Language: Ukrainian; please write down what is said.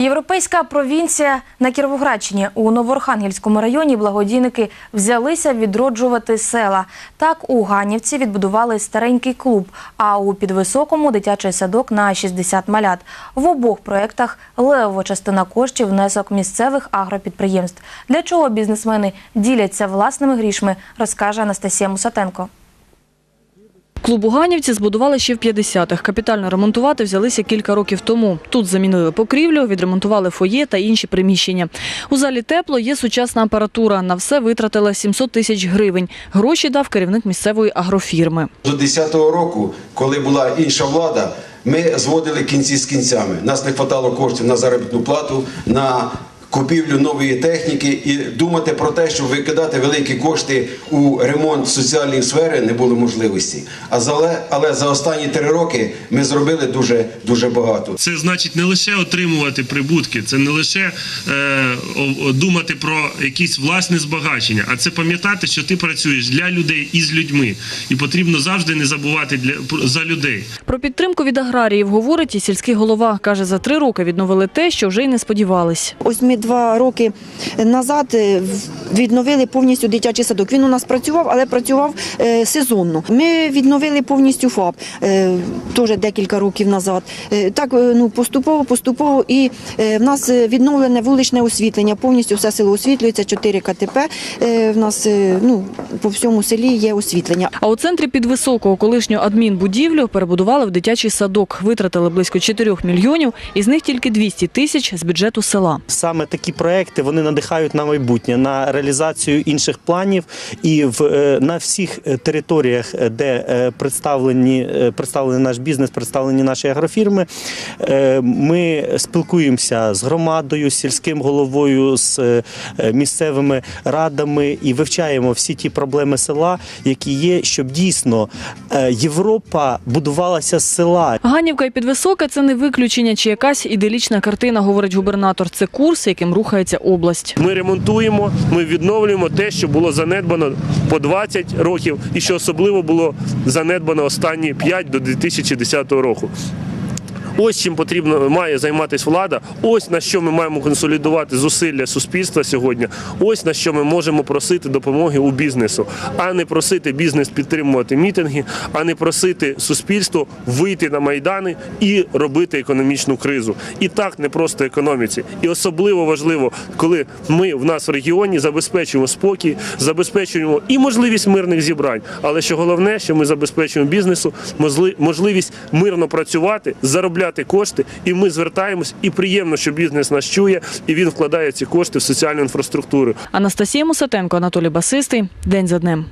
Європейська провінція на Кіровоградщині у Новоархангельському районі благодійники взялися відроджувати села. Так у Ганівці відбудували старенький клуб, а у Підвисокому дитячий садок на 60 малят. В обох проєктах левова частина коштів внесок місцевих агропідприємств. Для чого бізнесмени діляться власними грішми, розкаже Анастасія Мусатенко. Клуб у Ганівці збудували ще в 50-х. Капітально ремонтувати взялися кілька років тому. Тут замінили покрівлю, відремонтували фоє та інші приміщення. У залі тепло, є сучасна апаратура. На все витратили 700 тисяч гривень. Гроші дав керівник місцевої агрофірми. До 10-го року, коли була інша влада, ми зводили кінці з кінцями. Нас не вистачало коштів на заробітну плату, на купівлю нової техніки і думати про те, щоб викидати великі кошти у ремонт соціальної сфери не було можливості. А за- але за останні три роки ми зробили дуже дуже багато. Це значить не лише отримувати прибутки, це не лише е, думати про якісь власне збагачення, а це пам'ятати, що ти працюєш для людей і з людьми, і потрібно завжди не забувати для про- за людей. Про підтримку від аграріїв говорить і сільський голова. Каже, за три роки відновили те, що вже й не сподівались. Ось ми два роки назад е, відновили повністю дитячий садок. Він у нас працював, але працював е, сезонно. Ми відновили повністю ФАП е, теж декілька років назад. Так ну поступово, поступово. І в нас відновлене вуличне освітлення. Повністю все село освітлюється, 4 КТП. В нас ну по всьому селі є освітлення. А у центрі підвисокого колишнього адмінбудівлю перебудували в дитячий садок. Витратили близько 4 мільйонів, із них тільки 200 тисяч з бюджету села. Саме такі проекти вони надихають на майбутнє, на реалізацію інших планів і в е, на всіх е, територіях, е, де представлені представлений наш бізнес, представлені наші агрофірми. Ми спілкуємося з громадою, з сільським головою, з місцевими радами і вивчаємо всі ті проблеми села, які є, щоб дійсно Європа будувалася з села, Ганівка і Підвисоке – це не виключення чи якась іделічна картина, говорить губернатор. Це курс, яким рухається область. Ми ремонтуємо, ми відновлюємо те, що було занедбано по 20 років, і що особливо було занедбано останні 5 до 2010 року. Ось чим потрібно має займатися влада. Ось на що ми маємо консолідувати зусилля суспільства сьогодні. Ось на що ми можемо просити допомоги у бізнесу, а не просити бізнес підтримувати мітинги, а не просити суспільство вийти на майдани і робити економічну кризу. І так не просто економіці. І особливо важливо, коли ми в нас в регіоні забезпечуємо спокій, забезпечуємо і можливість мирних зібрань. Але що головне, що ми забезпечуємо бізнесу можливість мирно працювати, заробляти кошти, і ми звертаємось. І приємно, що бізнес нас чує, і він вкладає ці кошти в соціальну інфраструктуру. Анастасія Мусатенко, Анатолій Басистий. День за днем.